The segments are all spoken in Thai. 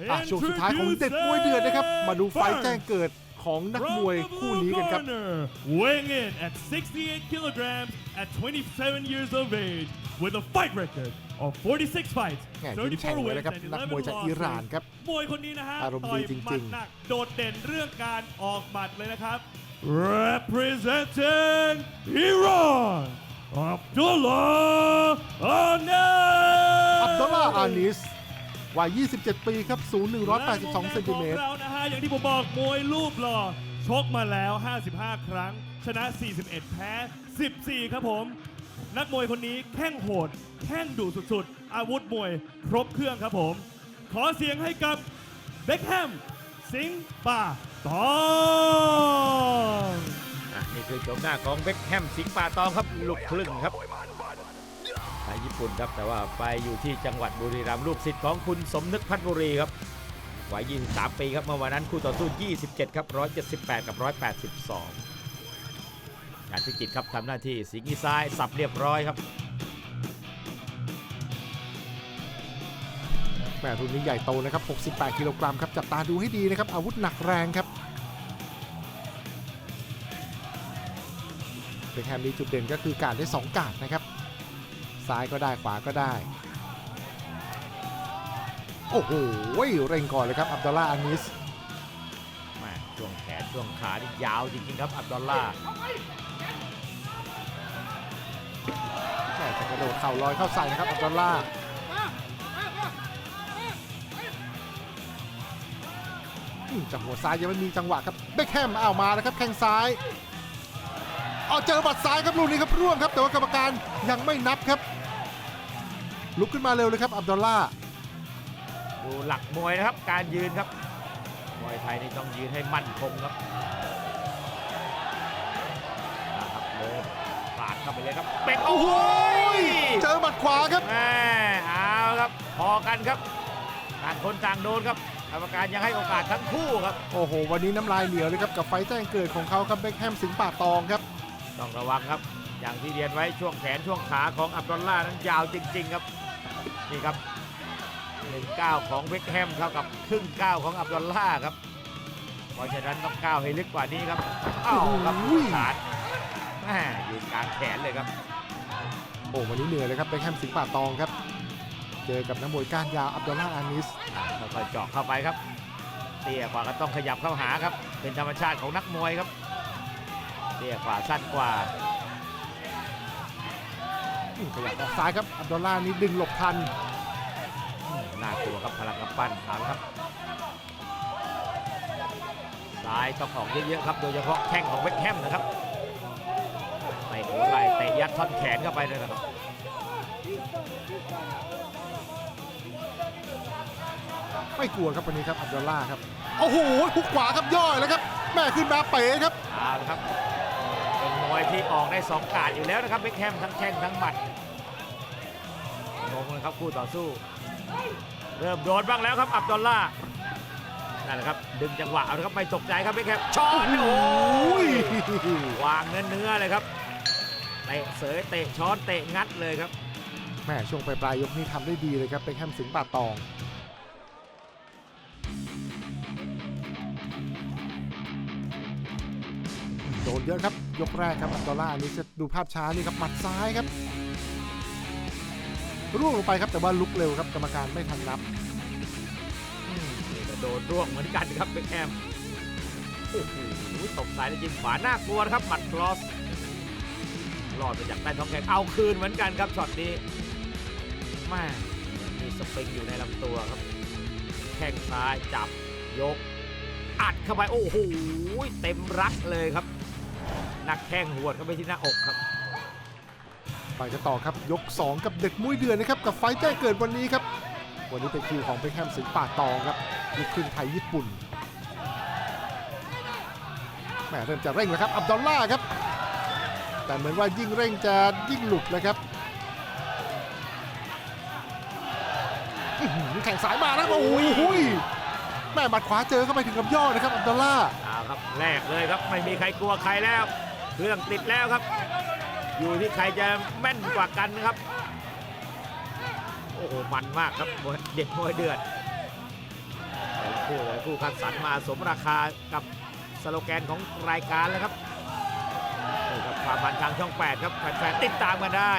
อะช่วงสุดท้ายของเด็ดมวยเดือดนะครับ มาดูไฟท์แจ้งเกิดของนักมวยคู่นี้กันครับ Weighing in at 68 kilograms at 27 years of age with a fight record of 46 fights, แหม่ยิ้มแฉ่ง34เลย wins นะครับ and นักมวยจาก11อิหร่าน losses ครับมวยคนนี้นะฮะอารมณ์ต่ดีอยจริงๆหมัดหนักโดดเด่นเรื่องการออกหมัดเลยนะครับ representing Iran Abdullah Anas อับ วัย 27 ปีครับ สูง 182 เซนติเมตรและมุมแดงของเรานะฮะอย่างที่ผมบอกมวยรูปหล่อชกมาแล้ว 55 ครั้ง ชนะ 41 แพ้ 14 ครับผม นักมวยคนนี้แข้งโหด แข้งดุสุดๆ อาวุธมวยครบเครื่องครับผม ขอเสียงให้กับเบคแฮมสิงห์ป่าตองอะนี่คือโฉมหน้าของเบ็คแฮมสิงห์ป่าตองครับลูกครึ่งครับ ไปญี่ปุ่นครับแต่ว่าไปอยู่ที่จังหวัดบุรีรัมย์ลูกศิษย์ของคุณสมนึกพัฒบุรีครับวัย 23 ปีครับเมื่อวันนั้นคู่ต่อสู้ 27 ครับ 178 กับ 182การพิจิตรครับทำหน้าที่สิงห์อีซ้ายสับเรียบร้อยครับแม่รุ่นนี้ใหญ่โตนะครับ 68 กิโลกรัมครับ จับตาดูให้ดีนะครับ อาวุธหนักแรงครับเบคแฮมมีจุดเด่นก็คือการได้ 2 การดนะครับ ซ้ายก็ได้ขวาก็ได้ โอ้โหเร่งก่อนเลยครับอับดุลลาห์อานิสแม่ช่วงแขนช่วงขานี่ยาวจริงๆครับอับดุลลาห์แหม่จะกระโดดเข่าลอยเข้าใส่นะครับอับดุลลาห์อืมจากหัวซ้ายยังไม่มีจังหวะครับเบคแฮมเอามาแล้วครับแข้งซ้าย เอาเจอบัดซ้ายครับลูกนี้ครับร่วงครับ แต่ว่ากรรมการยังไม่นับครับ ลุกขึ้นมาเร็วเลยครับอับดุลลาห์ดูหลักมวยนะครับการยืนครับมวยไทยนี่ต้องยืนให้มั่นคงครับนะครับเลยปาดเข้าไปเลยครับเป็กโอ้โหเจอหมัดขวาครับแม่เอาครับพอกันครับต่างคนต่างโดนครับกรรมการยังให้โอกาสทั้งคู่ครับ โอ้โห วันนี้น้ำลายเหนียวเลยครับ กับไฟต์แจ้งเกิดของเขาครับเบคแฮมสิงห์ป่าตองครับ ต้องระวังครับ อย่างที่เรียนไว้ช่วงแขนช่วงขาของอับดุลล่าห์นั้นยาวจริง ๆ ครับ นี่ครับหนึ่งก้าวของเบคแฮมเท่ากับครึ่งก้าวของอับดุลล่าห์ครับ เพราะฉะนั้นต้องก้าวให้ลึกกว่านี้ครับอ้าวครับโอ้โหขาดแม่ยืนกลางแขนเลยครับโอ้วันนี้เหนื่อยเลยครับเบคแฮมสิงห์ป่าตองครับ เจอกับนักมวยก้านยาวอับดุลลาห์อานิสค่อยๆเจาะเข้าไปครับ เตี้ยกว่าก็ต้องขยับเข้าหาครับ เป็นธรรมชาติของนักมวยครับ เตี้ยกว่าสั้นกว่าอืมขยับออกซ้ายครับอับดุลลาห์นี่ดึงหลบทันน่ากลัวครับพลังกำปั้นเอาละครับซ้ายต้องออกเยอะๆครับ โดยเฉพาะแข้งของเวคแฮมนะครับเตะหัวไหล่เตะยัดท่อนแขนเข้าไปเลยนะครับไม่กลัวครับวันนี้ครับอับดุลลาห์ครับโอ้โหหุกขวาครับย่อยแล้วครับแม่ขึ้นมาเป๋ครับเอาละครับเป็น มวยที่ออกได้สองการดอยู่แล้วนะครับเบคแฮมทั้งแข้งทั้งหมัดงงเลยครับคู่ต่อสู้ เริ่มโดนบ้างแล้วครับอับดุลล่าห์นั่นแหละครับดึงจังหวะเอาละครับไม่ตกใจครับเบคแฮมช็อตโอ้อุ้ยวางเนื้อเนื้อๆเลยครับเตะเสยเตะช้อนเตะงัดเลยครับแม่ช่วงปลายๆยกนี้ทำได้ดีเลยครับเบคแฮมสิงห์ป่าตอง โดนเยอะครับ ยกแรกครับอับดุลลาอันนี้จะดูภาพช้านี่ครับหมัดซ้ายครับร่วงลงไปครับแต่ว่าลุกเร็วครับกรรมการไม่ทันนับนี่ก็โดนร่วงเหมือนกันครับเบคแฮมโอ้โหตบซ้ายแล้วยิงขวาน่ากลัวครับหมัดครอสรอดมาจากใต้ท้องแขนเอาคืนเหมือนกันครับช็อตนี้แม่มีสปริงอยู่ในลำตัวครับ แข้งซ้ายจับยก อัดเข้าไปโอ้โหเต็มรักเลยครับ นักแข้งหวดเข้าไปที่หน้าอกครับไปกันต่อครับยก 2 กับเด็กมุ้ยเดือนนะครับกับไฟท์แจ้งเกิดวันนี้ครับ วันนี้เป็นคิวของเบคแฮมสิงห์ป่าตองครับลูกครึ่งไทยญี่ปุ่นแหมเริ่มจะเร่งแล้วครับอับดุลล่าห์ครับ แต่เหมือนว่ายิ่งเร่งจะยิ่งหลุดเลยครับอื้อหือแข่งสายมานะครับโอ้โหยแม่บัดขวาเจอเข้าไปถึงกับย่อนะครับอับดุลล่าห์เอาครับแลกเลยครับไม่มีใครกลัวใครแล้ว เครื่องติดแล้วครับ อยู่ที่ใครจะแม่นกว่ากันนะครับ โอ้โหมันมากครับเด็กมวยเดือดคู่เลยคู่คัดสรรมาสมราคากับสโลแกนของรายการแล้วครับนี่ครับความบันทางช่อง 8 ครับแฟนๆติดตามกันได้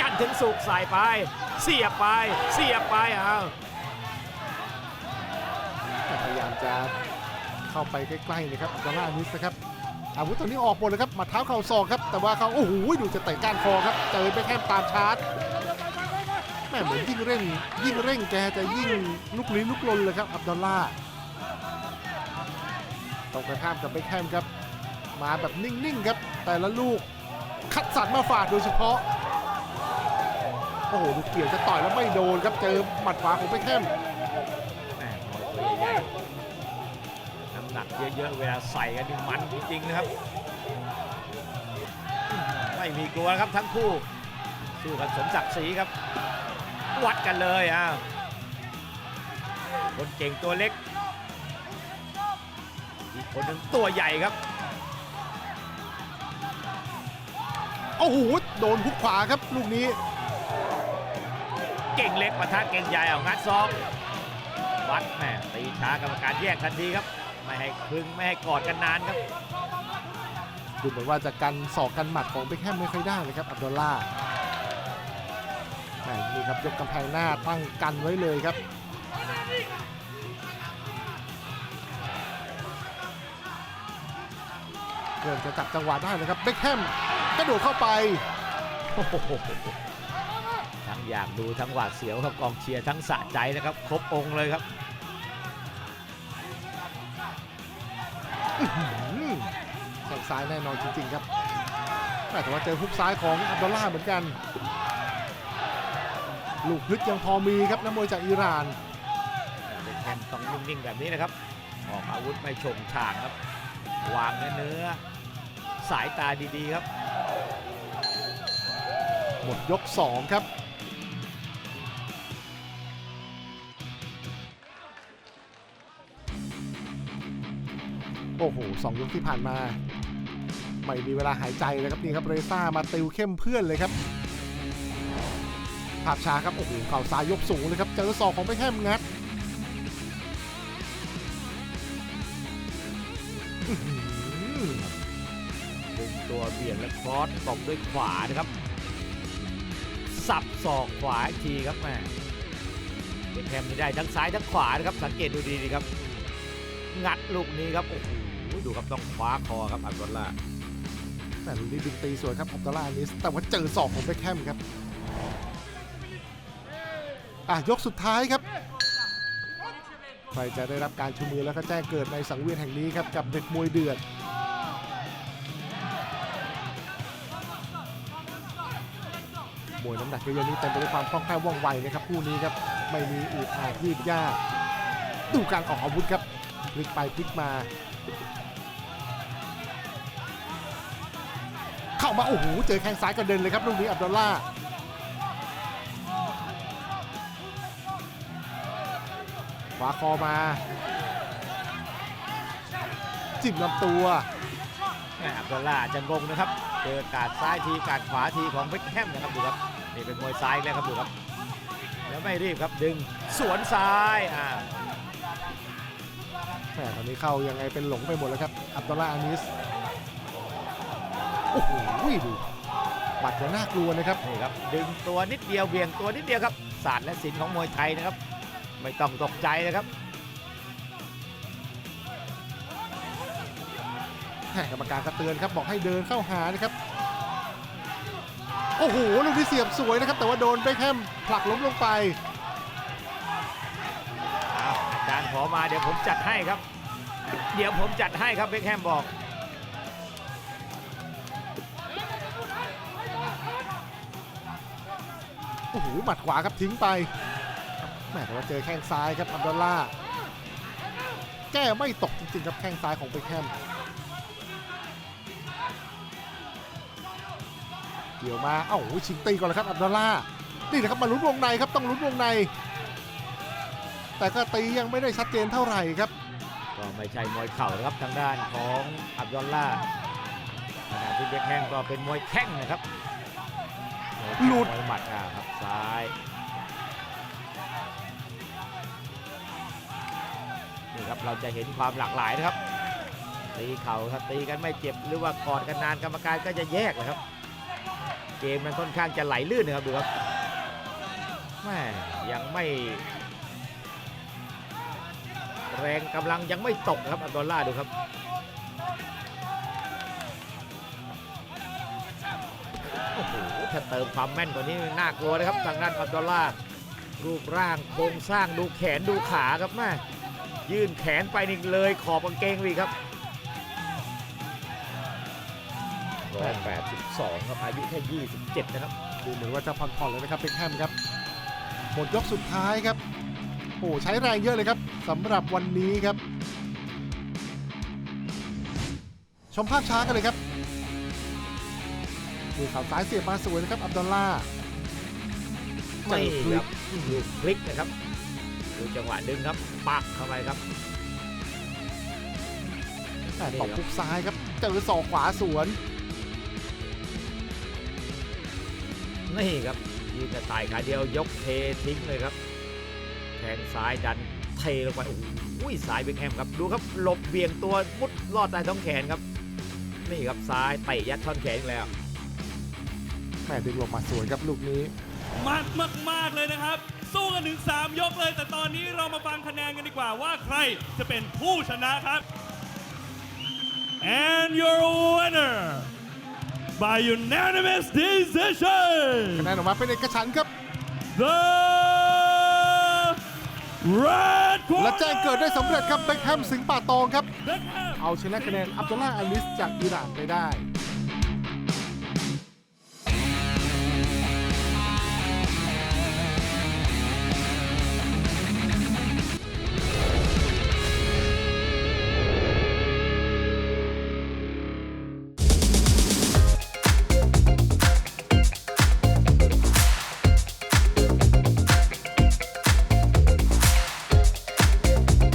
จันถึงสุกร์ใส่ไป เสียบไป เสียบไปเอาพยายามจะเข้าไปใกล้ๆนะครับอัลลาอานิสนะครับ อาวุธตอนนี้ออกหมดเลยครับมาเท้าเข่าศอกครับ แต่ว่าเขาโอ้โหดูจะเตะก้านคอครับเจอไปแค่ตามชาร์จแม่เหมือนยิ่งเร่ง ยิ่งเร่งแกจะยิ่งลุกลี้ลุกลนเลยครับอับดุลลาห์ตรงกันข้ามกับเบคแฮมครับ มาแบบนิ่งๆครับ แต่ละลูกคัดสรรมาฝากโดยเฉพาะ โอ้โหดูเกี่ยวจะต่อยแล้วไม่โดนครับเจอหมัดขวาของเบคแฮม เยอะๆเวลาใส่กันนี่มันจริงๆนะครับ ไม่มีกลัวครับทั้งคู่ สู้กันสมศักดิ์ศรีครับ วัดกันเลยอะคนเก่งตัวเล็ก อีกคนหนึ่งตัวใหญ่ครับโอ้โหโดนพุกขวาครับลูกนี้ เก่งเล็กปะทะเก่งใหญ่เอางัดซองวัดแม่ตีช้ากรรมการแยกทันทีครับ ไม่ให้คึงไม่ให้กอดกันนานครับ ดูเหมือนว่าจะกันศอกกันหมัดของเบคแฮมไม่ค่อยได้เลยครับอับดุลลาห์แหม่นี่ครับยกกำแพงหน้าตั้งกันไว้เลยครับเริ่มจะจับจังหวะได้เลยครับเบคแฮมกระโดดเข้าไปโอ้โหทั้งอยากดูทั้งหวาดเสียวครับกองเชียร์ทั้งสะใจนะครับ ครบองค์เลยครับ แข้งซ้ายแน่นอนจริงๆครับ แต่ว่าเจอฮุกซ้ายของอับดุลลาห์เหมือนกัน ลูกฮึดยังพอมีครับนักมวยจากอิหร่านเป็นแคมต้องนิ่งๆแบบนี้นะครับ ออกอาวุธไม่ชงช่างครับ วางเนื้อเนื้อ สายตาดีๆครับ หมดยก 2 ครับ โอ้โหสองยกที่ผ่านมา ไม่มีเวลาหายใจเลยครับนี่ครับเรซ่ามาติวเข้มเพื่อนเลยครับภาพช้าครับโอ้โหเข่าซ้ายยกสูงเลยครับเจอศอกของไปแค่มงัดดึงตัวเบียดและครอสตบด้วยขวานะครับ สับศอกขวาอีกทีครับแม่เป็นแคมนี่ได้ทั้งซ้ายทั้งขวานะครับสังเกตดูดีๆครับ งัดลูกนี้ครับโอ้โห ดูครับต้องคว้าคอครับอัลดอลล่าแต่ลูกนี้ดึงตีสวยครับอับดุลลาห์อานิสแต่ว่าเจอศอกของเบคแฮมครับอะยกสุดท้ายครับใครจะได้รับการชูมือแล้วก็แจ้งเกิดในสังเวียนแห่งนี้ครับกับเด็กมวยเดือดมวยน้ำหนักเยอะๆนี้เต็มไปด้วยความคล่องแคล่วว่องไวนะครับคู่นี้ครับไม่มีอืดอาดยืดยากดูการออกอาวุธครับพลิกไปพลิกมา มาโอ้โหเจอแข้งซ้ายกระเด็นเลยครับลูกนี้อับดุลล่าห์ขวาคอมา จิ้มลำตัวแม่อับดุลล่าอาจจะงงนะครับเจอการซ้ายทีการขวาทีของเบคแฮมนะครับดูครับนี่เป็นมวยซ้ายอีกแล้วครับดูครับแล้วไม่รีบครับดึงสวนซ้ายอ่าแหมตอนนี้เข้ายังไงเป็นหลงไปหมดแล้วครับอับดุลลาห์อานิส โอ้โหดูบัตรยังน่ากลัวนะครับนี่ครับ ดึงตัวนิดเดียวเบี่ยงตัวนิดเดียวครับศาสตร์และศิลป์ของมวยไทยนะครับ ไม่ต้องตกใจนะครับแหมกรรมการก็เตือนครับบอกให้เดินเข้าหานะครับ โอ้โหลูกที่เสียบสวยนะครับ แต่ว่าโดนเบคแฮมผลักล้มลงไปอ้าวอาจารย์ขอมาเดี๋ยวผมจัดให้ครับ เดี๋ยวผมจัดให้ครับเบคแฮมบอก อ้โหหมัดขวาครับทิ้งไปแหมแต่ว่าเจอแข้งซ้ายครับอับดุลล่าแก้ไม่ตกจริงๆครับแข้งซ้ายของเบคแฮมเกี่ยวมาเอ้าโอ้โหชิงตีก่อนเลยครับอับดุลล่านี่นะครับมาลุ้นวงในครับต้องลุ้นวงใน แต่ก็ตียังไม่ได้ชัดเจนเท่าไหร่ครับ ก็ไม่ใช่มวยเข่านะครับทางด้านของอับดุลล่าขณะที่เบคแฮมก็เป็นมวยแข้งนะครับ หลุดหมัดอ่าครับซ้ายนี่ครับเราจะเห็นความหลากหลายนะครับ ตีเข่าครับตีกันไม่เจ็บหรือว่ากอดกันนานกรรมการก็จะแยกนะครับ เกมมันค่อนข้างจะไหลลื่นนะครับดูครับแม่ยังไม่ แรงกำลังยังไม่ตกครับอัลดอลล่าดูครับ โอ้โหถ้าเติมความแม่นกว่านี้น่ากลัวนะครับทางด้านอัลดอลล่ารูปร่างโครงสร้างดูแขนดูขาครับแม่ยื่นแขนไปนี่เลยขอบกางเกงวีครับ182ครับอายุแค่ 27 นะครับ ดูเหมือนว่าจะผ่อนๆเลยนะครับเบคแฮมครับ หมดยกสุดท้ายครับ โอ้ใช้แรงเยอะเลยครับสำหรับวันนี้ครับ ชมภาพช้ากันเลยครับ ดูข่าวซ้ายเสียบมาสวยนะครับอับดุลล่าเจไม่อพคลิรักบลูกพลิกนะครับดูจังหวะดึงครับปักเข้าไปครับแต่ตบทุกซ้ายครับเจอศอกขวาสวนนี่ครับยืนกระต่ายขาเดียวยกเททิ้งเลยครับแทงซ้ายดันเทลงไปโอ้โหซ้ายเบคแฮมครับดูครับหลบเบี่ยงตัวมุดลอดใต้ท้องแขนครับนี่ครับซ้ายเตะยัดท่อนแขนอีกแล้ว แม่ดึงออกมาสวยครับลูกนี้ มันมากๆเลยนะครับ สู้กันถึง 3 ยกเลย แต่ตอนนี้เรามาฟังคะแนนกันดีกว่าว่าใครจะเป็นผู้ชนะครับ and your winner by unanimous decision คะแนนออกมาเป็นเอกฉันท์ครับ the red และแจ้งเกิดได้สำเร็จครับเบคแฮมสิงห์ป่าตองครับ Beckham เอาชนะคะแนนอับดุลล่าอาลิสจากอิหร่านไปได้